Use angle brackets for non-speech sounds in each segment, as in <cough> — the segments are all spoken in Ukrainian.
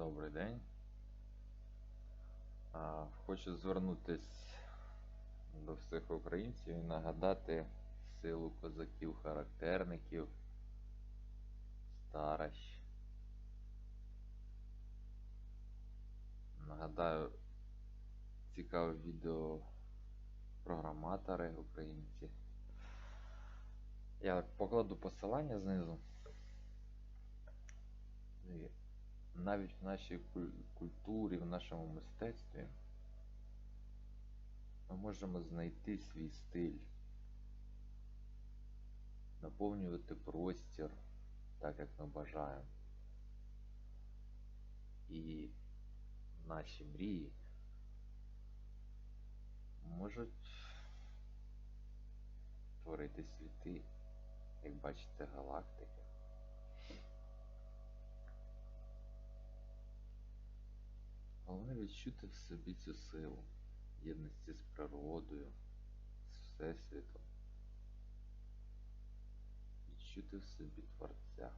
Добрий день. Хочу звернутись до всіх українців і нагадати силу козаків-характерників, старощ. Нагадаю, цікаве відео програматори українці. Я покладу посилання знизу. І навіть в нашій культурі, в нашому мистецтві ми можемо знайти свій стиль, наповнювати простір так, як ми бажаємо. І наші мрії можуть творити світи, як бачите, галактики. Головне відчути в собі цю силу єдності з природою, з Всесвітом. Відчути в собі Творця.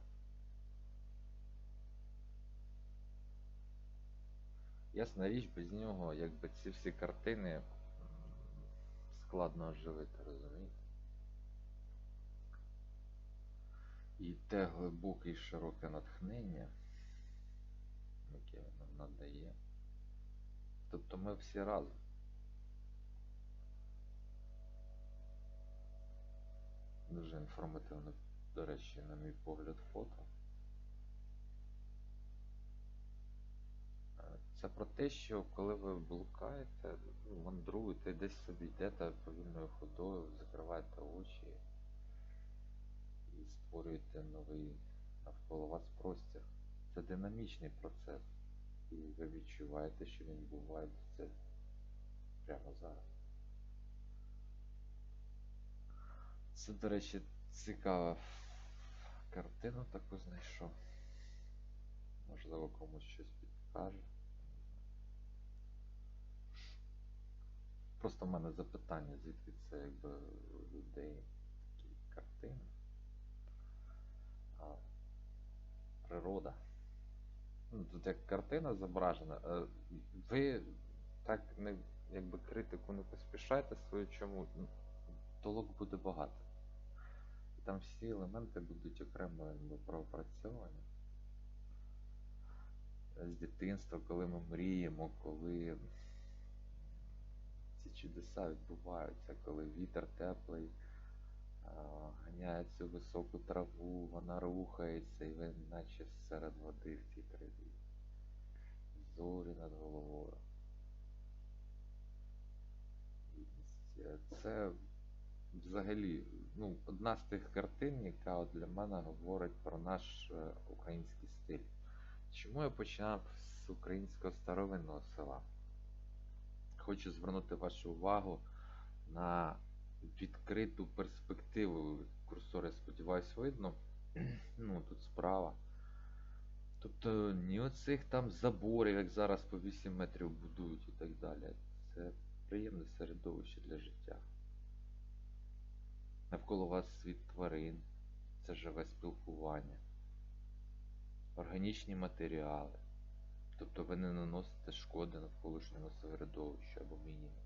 Ясна річ, без нього, якби ці всі картини складно оживити, розумієте? І те глибоке і широке натхнення, яке нам надає. Тобто ми всі разом. Дуже інформативне, до речі, на мій погляд, фото. Е, Це про те, що коли ви блукаєте, ну, мандруєте, десь собі йдете повільною ходою, закриваєте очі і створюєте новий навколо вас простір. Це динамічний процес. І ви відчуваєте, що він відбувається прямо зараз. Це, до речі, цікава картину таку знайшов. Можливо, комусь щось підкаже. Просто в мене запитання, звідки це якби у людей такі картини. А природа. Ну, тут як картина зображена. е, Ви так не якби критику не поспішайте свою чому. ну, Толок буде багато. Там всі елементи будуть окремо якби, пропрацьовані. З дитинства, коли ми мріємо, коли ці чудеса відбуваються, коли вітер теплий ганяє цю високу траву, вона рухається, і ви наче серед води в цій траві. Зорі над головою. Це взагалі ну, одна з тих картин, яка от для мене говорить про наш е, український стиль. Чому я починав з українського старовинного села? Хочу звернути вашу увагу на відкриту перспективу. Курсор, я сподіваюсь, видно. Ну, тут справа. Тобто ні оцих там заборів, як зараз по 8 метрів будують і так далі. Це приємне середовище для життя. Навколо вас світ тварин, це живе спілкування, органічні матеріали. Тобто ви не наносите шкоди навколишньому середовищу або мінімум.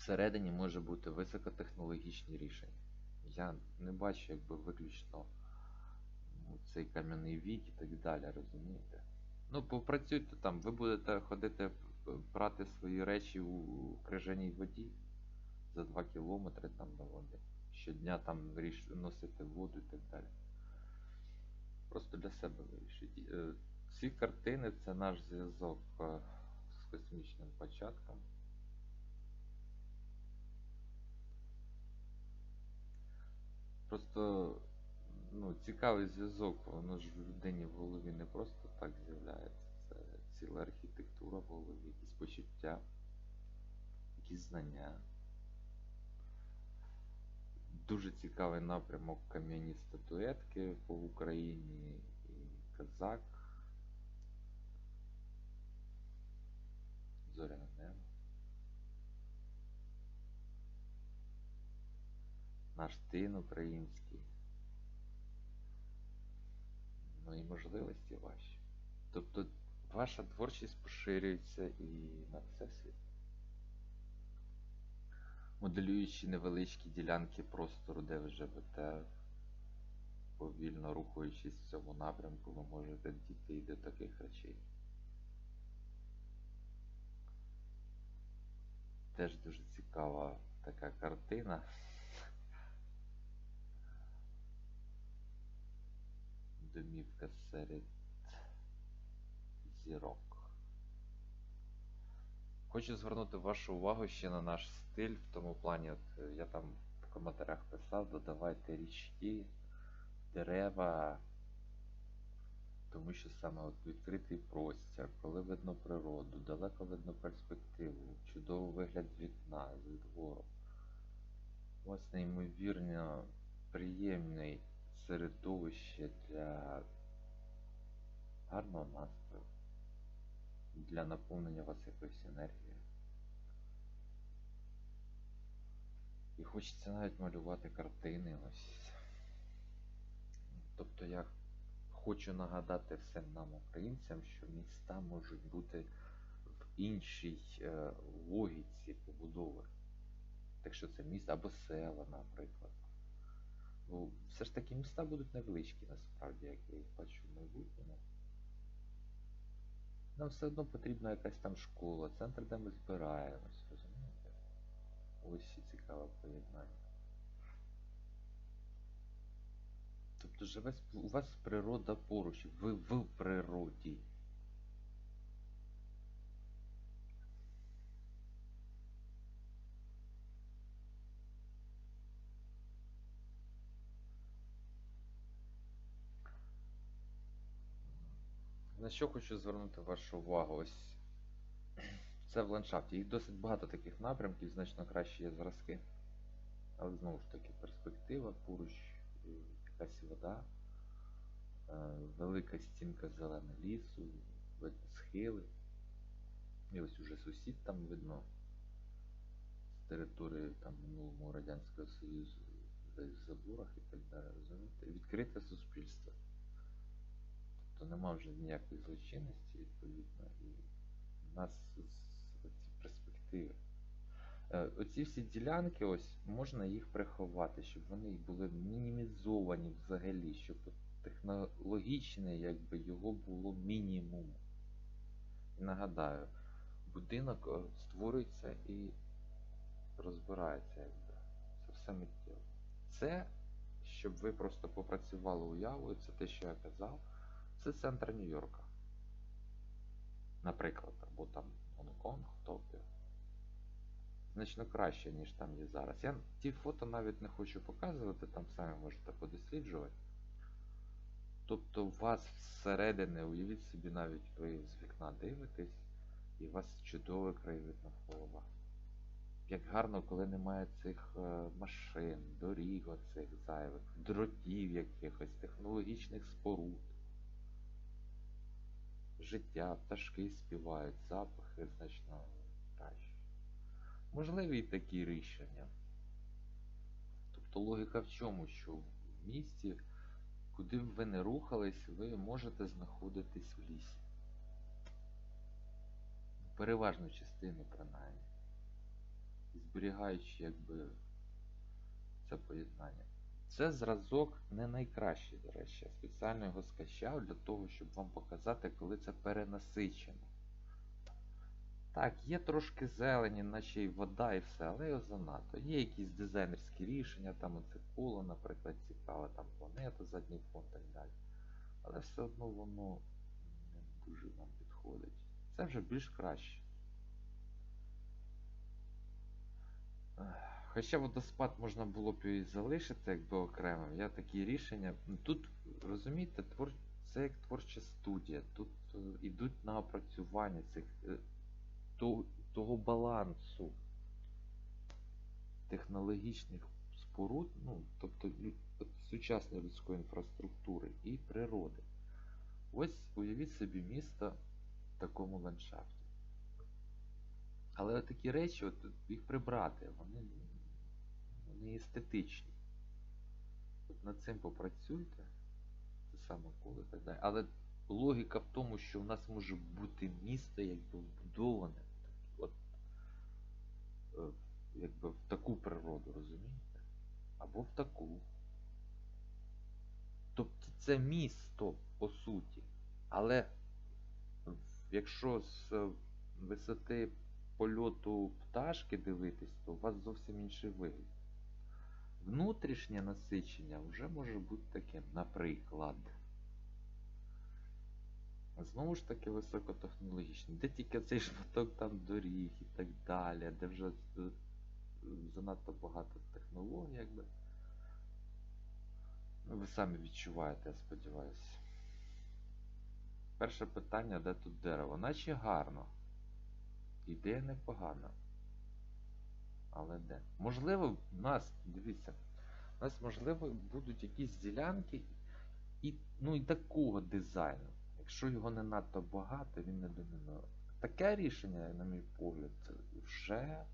Всередині може бути високотехнологічні рішення. Я не бачу якби виключно ну, цей кам'яний вік і так далі, розумієте? Ну, попрацюйте там, ви будете ходити п- прати свої речі у крижаній воді за 2 кілометри там до води. Щодня там носити воду і так далі. Просто для себе вирішіть. Е, Ці картини це наш зв'язок е, з космічним початком. Просто ну, цікавий зв'язок, воно ж в людині в голові не просто так з'являється. Це ціла архітектура в голові, якісь почуття, якісь знання. Дуже цікавий напрямок кам'яні статуетки по Україні і казак. Зоряне Наш український. Ну і можливості ваші. Тобто ваша творчість поширюється і на всесвіт. Моделюючи невеличкі ділянки простору, де ви живете, повільно рухаючись в цьому напрямку, ви можете дійти і до таких речей. Теж дуже цікава така картина. Домівка серед зірок. Хочу звернути вашу увагу ще на наш стиль в тому плані, от е, я там в коментарях писав, додавайте річки, дерева, тому що саме от відкритий простір, коли видно природу, далеко видно перспективу, чудовий вигляд вікна, з двору. Вас неймовірно приємне середовище для гарного настрою, для наповнення вас якоюсь енергією. І хочеться навіть малювати картини ось. Тобто я хочу нагадати всім нам, українцям, що міста можуть бути в іншій е, логіці побудови. Так що це місто або села, наприклад. Бо все ж таки міста будуть невеличкі насправді, як я їх бачу в майбутньому. Нам все одно потрібна якась там школа, центр, де ми збираємось, розумієте? Ось і цікаве поєднання. Тобто живе у вас природа поруч, ви в природі. На що хочу звернути вашу увагу? Ось <clears throat> це в ландшафті. Їх досить багато таких напрямків, значно краще є зразки. Але знову ж таки, перспектива, поруч е, якась вода, е, велика стінка зеленого лісу, видно схили. І ось уже сусід там видно з території там минулого Радянського Союзу, десь в заборах і так далі? Відкрите суспільство. Тобто нема вже ніякої злочинності, відповідно, і в нас ці перспективи. Е, Оці всі ділянки, ось можна їх приховати, щоб вони були мінімізовані взагалі, щоб технологічне, якби його було мінімум. І нагадаю, будинок е, створюється і розбирається, якби. Це все миттєво. Це, щоб ви просто попрацювали уявою, це те, що я казав, це центр Нью-Йорка. Наприклад, або там Гонконг, Токіо. Значно краще, ніж там є зараз. Я ті фото навіть не хочу показувати, там самі можете подосліджувати. Тобто у вас всередині, уявіть собі, навіть ви з вікна дивитесь, і у вас чудовий краєвид навколо вас. Як гарно, коли немає цих е, машин, доріг оцих зайвих, дротів якихось, технологічних споруд. Життя, пташки співають, запахи значно краще. Можливі і такі рішення. Тобто логіка в чому, що в місті, куди б ви не рухались, ви можете знаходитись в лісі. Переважну частину принаймні. Зберігаючи якби це поєднання. Це зразок не найкращий, до речі. Спеціально його скачав для того, щоб вам показати, коли це перенасичено. Так, є трошки зелені, наче й вода і все, але його занадто. Є якісь дизайнерські рішення, там оце коло, наприклад, цікаве, там планета, задній фон і так далі. Але все одно воно не дуже вам підходить. Це вже більш краще. Хоча водоспад можна було б і залишити якби окремим, я такі рішення. ну, Тут, розумієте, твор... це як творча студія. Тут е, ідуть на опрацювання цих е, того балансу технологічних споруд, ну, тобто сучасної людської інфраструктури і природи. Ось уявіть собі місто в такому ландшафті. Але такі речі, от їх прибрати, вони, вони естетичні. От над цим попрацюйте, це саме коло так далі. Але логіка в тому, що в нас може бути місто якби вбудоване от, е, якби в таку природу, розумієте? Або в таку. Тобто це місто, по суті. Але якщо з е, висоти польоту пташки дивитись, то у вас зовсім інший вигляд. Внутрішнє насичення вже може бути таким, наприклад. Знову ж таки високотехнологічне. Де тільки цей шматок там доріг і так далі, де вже е, занадто багато технологій, якби. Ну, ви самі відчуваєте, я сподіваюся. Перше питання, де тут дерево? Наче гарно. Ідея непогана. Але де? Можливо, в нас, дивіться, у нас, можливо, будуть якісь ділянки і, ну, і такого дизайну. Якщо його не надто багато, він не домінує. Таке рішення, на мій погляд, вже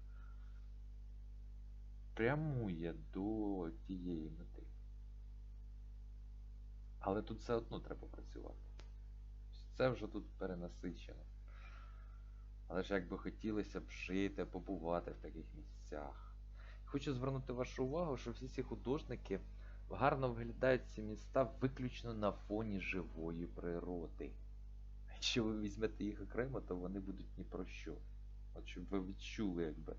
прямує до тієї мети. Але тут все одно треба працювати. Це вже тут перенасичено. Але ж як би хотілося б жити, побувати в таких місцях. Хочу звернути вашу увагу, що всі ці художники гарно виглядають ці міста виключно на фоні живої природи. Якщо ви візьмете їх окремо, то вони будуть ні про що. От щоб ви відчули якби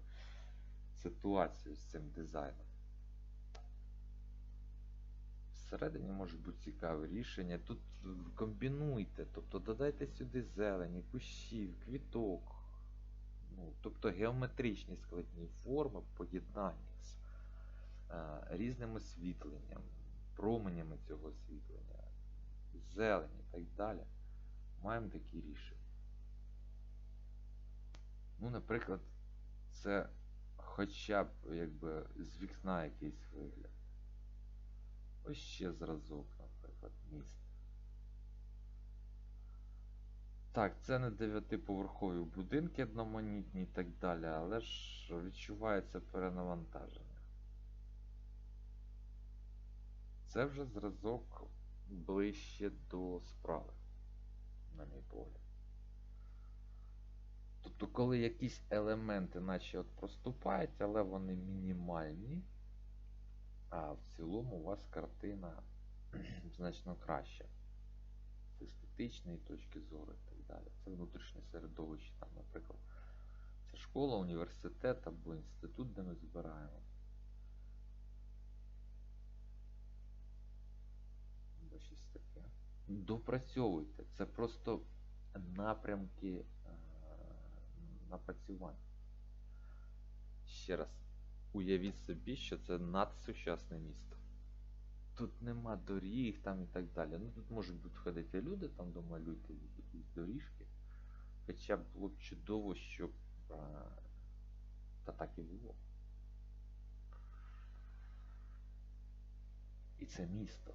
ситуацію з цим дизайном. Всередині може бути цікаве рішення. Тут комбінуйте, тобто додайте сюди зелені, кущів, квіток. Тобто геометричні складні форми в поєднанні з е, різним освітленням, променями цього освітлення, зелені і так далі. Маємо такі рішення. Ну, наприклад, це хоча б якби з вікна якийсь вигляд. Ось ще зразок, наприклад, міст. Так, це не дев'ятиповерхові будинки одноманітні і так далі, але ж відчувається перенавантаження. Це вже зразок ближче до справи, на мій погляд. Тобто, коли якісь елементи наче от проступають, але вони мінімальні, а в цілому у вас картина <clears throat> значно краща. З естетичної точки зору і так далі. Це внутрішнє середовище, там, наприклад, це школа, університет або інститут, де ми збираємо. Або щось таке. Допрацьовуйте. Це просто напрямки е, напрацювання. Ще раз, уявіть собі, що це надсучасне місто. Тут нема доріг там і так далі. Ну тут можуть бути ходити люди, там домалюйте якісь доріжки. Хоча було б чудово, щоб а, та так і було. І це місто.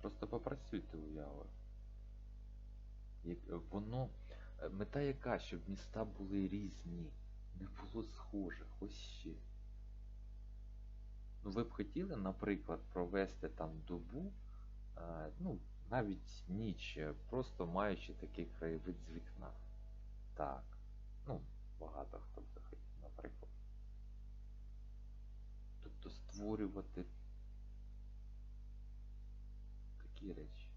Просто попрацюйте. Як воно. Мета яка, щоб міста були різні, не було схожих, ось ще. Ну, ви б хотіли, наприклад, провести там добу, е, ну, навіть ніч, просто маючи такий краєвид з вікна. Так. Ну, багато хто б захотів, наприклад. Тобто створювати такі речі.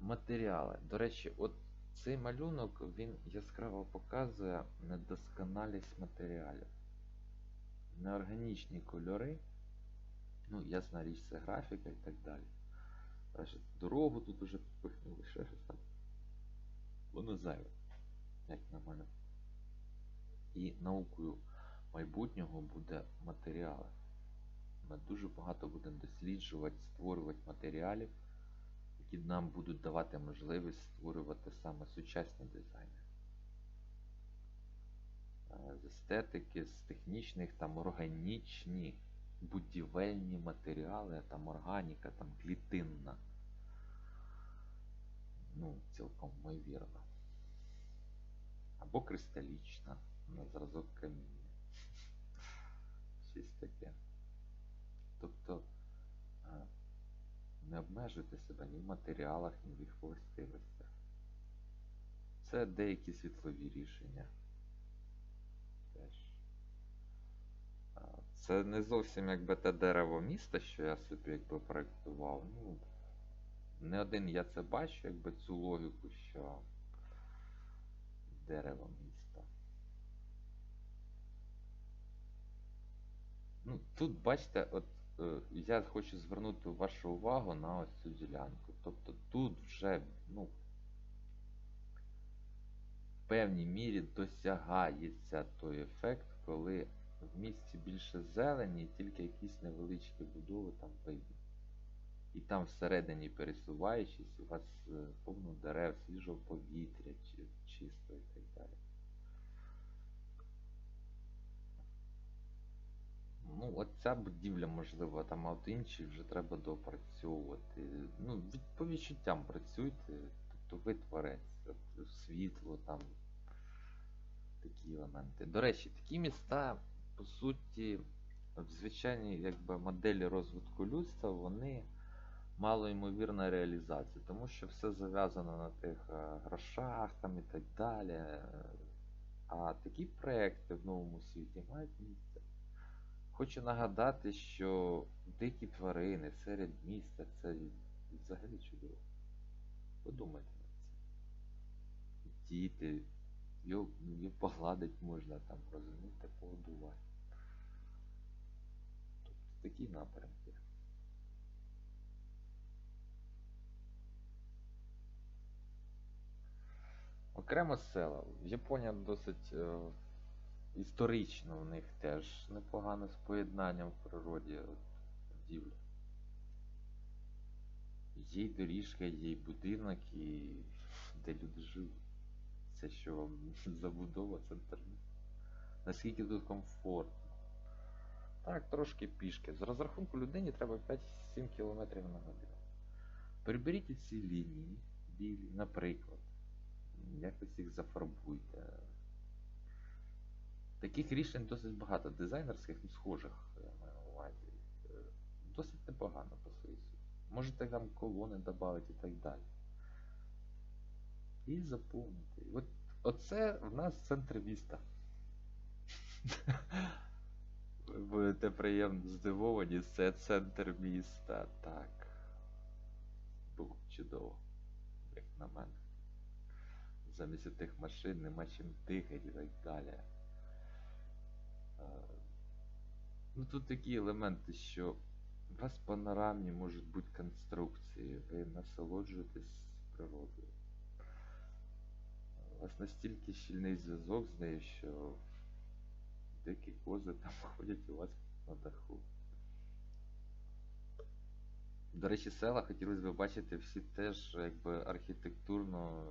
Матеріали. До речі, от цей малюнок він яскраво показує недосконалість матеріалів. Неорганічні кольори. Ну, ясна річ, це графіка і так далі. Значить, дорогу тут уже підпихнули, ще щось там. Воно зайве, як на мене. І наукою майбутнього буде матеріали. Ми дуже багато будемо досліджувати, створювати матеріалів, які нам будуть давати можливість створювати саме сучасні дизайни. Е, З естетики, з технічних, там органічні, будівельні матеріали, там органіка, там клітинна. Ну, цілком ймовірно. Або кристалічна, на зразок каміння. Щось таке. Обмежуйте себе ні в матеріалах, ні в їх властивостях. Це деякі світлові рішення. Теж. Це не зовсім якби те дерево міста, що я собі якби проєктував. Ну, не один я це бачу, якби цю логіку, що дерево міста. Ну, тут бачите, от я хочу звернути вашу увагу на ось цю ділянку. Тобто тут вже, ну, в певній мірі досягається той ефект, коли в місті більше зелені, і тільки якісь невеличкі будови там видно. І там всередині пересуваючись, у вас е, повно дерев, свіжого повітря, чи, чисто і так далі. Ну, от ця будівля, можливо, там, от інші вже треба доопрацьовувати. Ну, по відчуттям працюйте, тобто ви творець, от, світло, там, такі елементи. До речі, такі міста, по суті, в звичайній якби, моделі розвитку людства, вони малоймовірна реалізація, тому що все зав'язано на тих е, грошах там і так далі. А такі проекти в новому світі мають місце. Хочу нагадати, що дикі тварини серед міста це взагалі чудово. Подумайте над цим. Діти, його, його погладить можна там, розумієте, погодувати. Тобто такі напрямки. Окремо села. Японія досить е, історично в них теж непогане з поєднанням в природі будівлі. Є й доріжка, є й будинок, і <laughs> де люди живуть. Це що вам <laughs> забудова, центр. Наскільки тут комфортно. Так, трошки пішки. З розрахунку людині треба 5-7 км на годину. Приберіть ці лінії білі, наприклад. Якось їх зафарбуйте. Таких рішень досить багато. Дизайнерських, ну, схожих, я маю на увазі. Е, Досить непогано по своїй суті. Можете там колони додати і так далі. І заповнити. От, оце в нас центр міста. <laughs> Ви будете приємно здивовані, це центр міста. Так. Було б чудово, як на мене. Замість тих машин нема чим дихати і так далі. Е, Ну тут такі елементи, що у вас панорамні можуть бути конструкції, ви насолоджуєтесь природою. У вас настільки щільний зв'язок з нею, що дикі кози там <laughs> ходять у вас на даху. До речі, села хотілося б бачити всі теж якби архітектурно,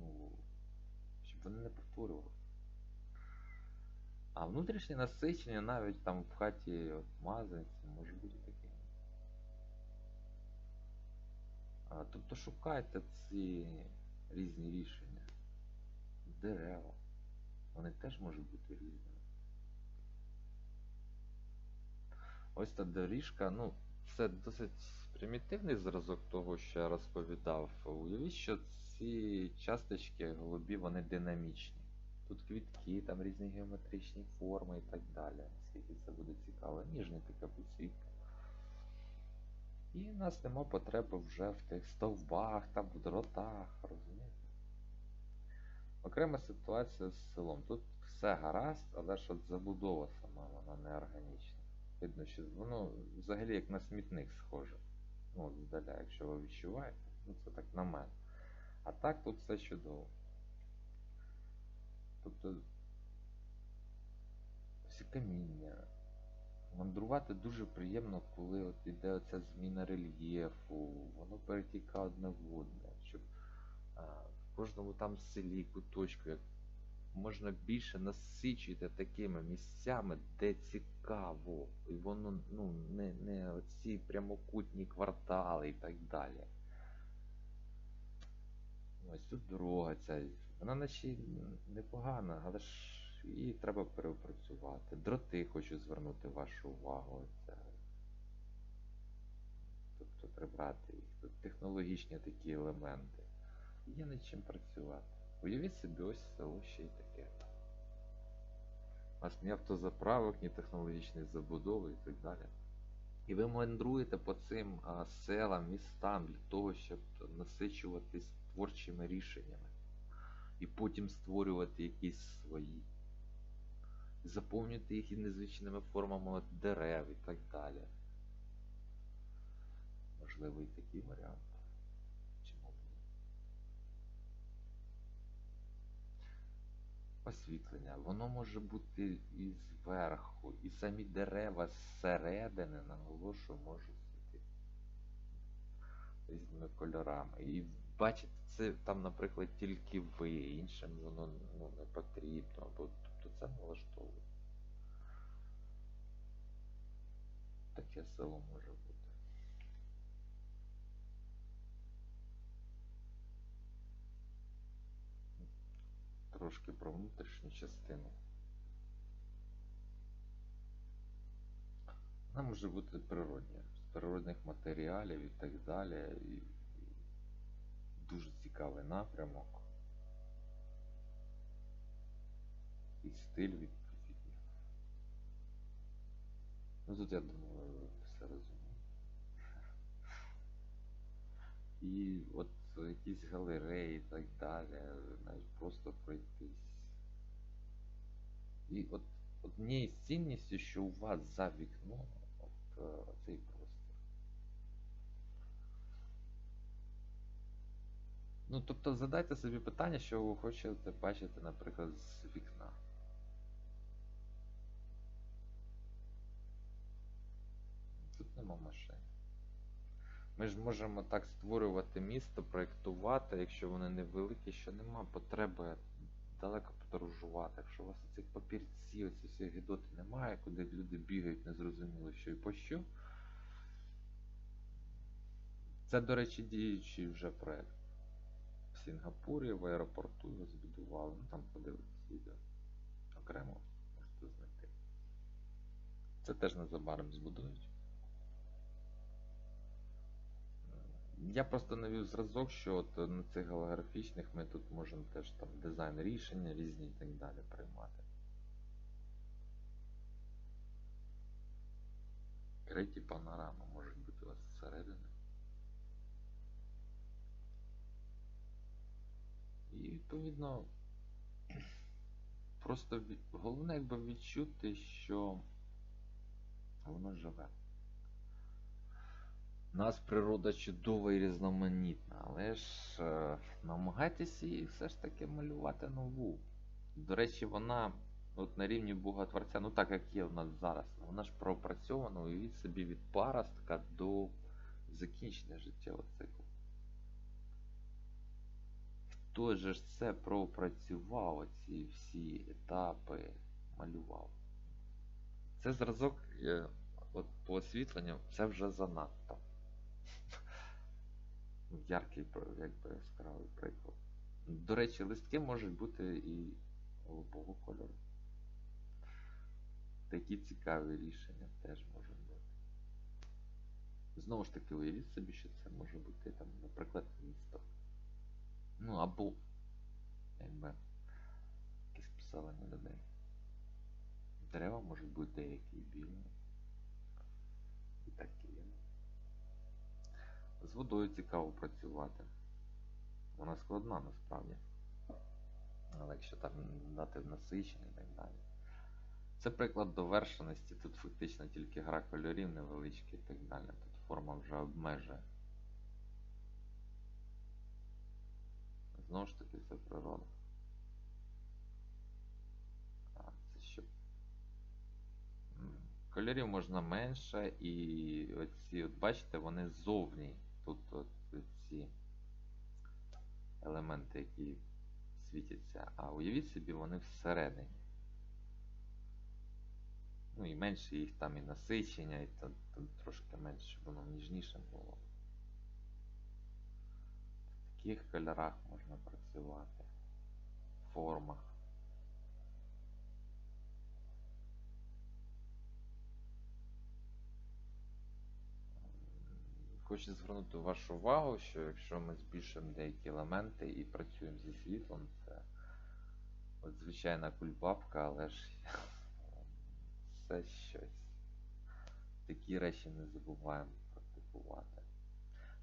ну, щоб вони не повторювали. А внутрішнє насичення навіть там в хаті мазанці може бути таке. Тобто шукайте ці різні рішення. Дерева. Вони теж можуть бути різними. Ось та доріжка, ну, це досить примітивний зразок того, що я розповідав. Уявіть, що ці часточки голубі, вони динамічні. Тут квітки, там різні геометричні форми і так далі. Наскільки це буде цікаво. Ніжна така підсвітка. І в нас нема потреби вже в тих стовбах, там, в дротах, розумієте? Окрема ситуація з селом. Тут все гаразд, але ж от забудова сама, вона не органічна. Видно, що воно взагалі як на смітник схоже. Ну, здаля, якщо ви відчуваєте, ну це так на мене. А так тут все чудово. Тобто всі каміння. Мандрувати дуже приємно, коли от іде оця зміна рельєфу, воно перетікає одне в одне, щоб а, в кожному там селі, куточку, як можна більше насичити такими місцями, де цікаво, і воно ну, не, не оці прямокутні квартали і так далі. Ось тут дорога ця. Вона наче непогана, але ж її треба переопрацювати. Дроти хочу звернути вашу увагу. Це тобто прибрати їх. Тут технологічні такі елементи. Є над чим працювати. Уявіть собі, ось село ще й таке. У вас ні автозаправок, ні технологічної забудови і так далі. І ви мандруєте по цим а, селам, містам для того, щоб насичуватись творчими рішеннями. І потім створювати якісь свої. Заповнювати їх і незвичними формами дерев і так далі. Можливо, і такий варіант. Чому б ні? Освітлення. Воно може бути і зверху, і самі дерева зсередини, наголошую, можуть світити різними кольорами. І бачите, це там, наприклад, тільки ви, іншим воно ну, не потрібно, або тобто це налаштовує. Таке село може бути. Трошки про внутрішню частину. Вона може бути природня, з природних матеріалів і так далі. Дуже цікавий напрямок. І стиль відповідний. Ну тут я думаю, все розумієте. І от якісь галереї і так далі, навіть просто пройтись. І от однією з цінністю, що у вас за вікном от, е, цей Ну, тобто задайте собі питання, що ви хочете бачити, наприклад, з вікна. Тут нема машин. Ми ж можемо так створювати місто, проєктувати, якщо вони невеликі, що нема потреби далеко подорожувати. Якщо у вас цих папірців, оці всі гідоти немає, куди люди бігають, незрозуміло що і по що. Це, до речі, діючий вже проєкт. В Сінгапурі, в аеропорту його збудували. Ну там подивитися відео. Окремо можете знайти. Це теж незабаром збудують. Я просто навів зразок, що от на цих голографічних ми тут можемо теж там дизайн рішення різні і так далі приймати. Криті панорами можуть бути у вас зсередини. Відповідно просто від... головне якби відчути, що воно живе. Нас природа чудова і різноманітна, але ж е, намагайтеся її все ж таки малювати нову. До речі, вона от на рівні Бога Творця, ну так як є в нас зараз, вона ж пропрацьована, уявіть собі від паростка до закінчення життєвого циклу. Хто же ж це пропрацював, оці всі етапи малював? Це зразок е, от по освітленню, це вже занадто. <laughs> Яркий, якби яскравий приклад. До речі, листки можуть бути і голубого кольору. Такі цікаві рішення теж можуть бути. Знову ж таки, уявіть собі, що це може бути там, наприклад, місто. Ну або якби якесь поселення людей. Дерева можуть бути деякі білі. І такі. З водою цікаво працювати. Вона складна насправді. Але якщо там дати насичення і так далі. Це приклад довершеності. Тут фактично тільки гра кольорів невеличкі і так далі. Тут форма вже обмежує. Знову ж таки, це природа. А, це що? Кольорів можна менше і оці, от бачите, вони ззовні. Тут от ці елементи, які світяться. А уявіть собі, вони всередині. Ну і менше їх там і насичення, і там, там трошки менше, щоб воно ніжніше було. В таких кольорах можна працювати. Формах. хочу звернути вашу увагу, що якщо ми збільшуємо деякі елементи і працюємо зі світлом, це от звичайна кульбабка, але ж <laughs> це щось. Такі речі не забуваємо практикувати.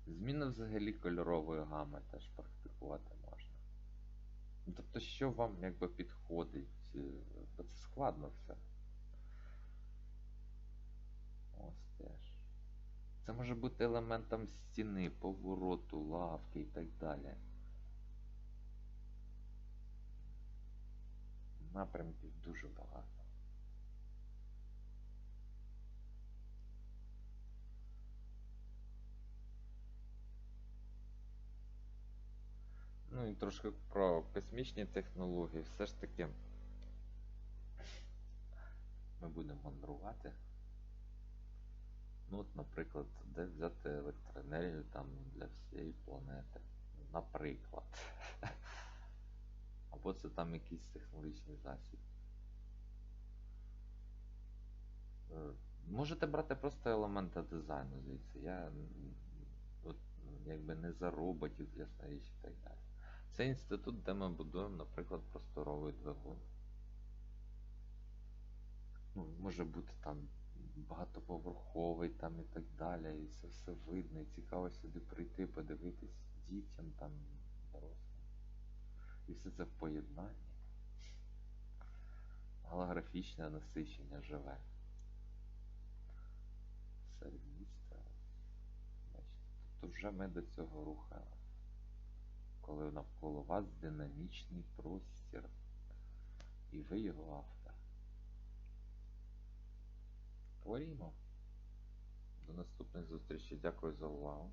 Зміна взагалі кольорової гами теж практикувати можна. Ну, Тобто, що вам якби підходить, е, бо це складно все. Ось теж. Це може бути елементом стіни, повороту, лавки і так далі. Напрямків дуже багато. Ну і трошки про космічні технології. Все ж таки ми будемо мандрувати. Ну от, наприклад, де взяти електроенергію там для всієї планети. Наприклад. Або це там якийсь технологічний засіб. Е, Можете брати просто елементи дизайну звідси. Я от, якби не за роботів, ясна річ і так далі. Це інститут, де ми будуємо, наприклад, просторовий двигун. Ну, може бути там багатоповерховий там і так далі, і це все видно, і цікаво сюди прийти, подивитись дітям там, дорослим. І все це в поєднанні. Голографічне насичення живе. Міста. Бачите, тобто вже ми до цього рухаємося. Коли навколо вас динамічний простір, і ви його автор. Творімо. До наступних зустрічей. Дякую за увагу.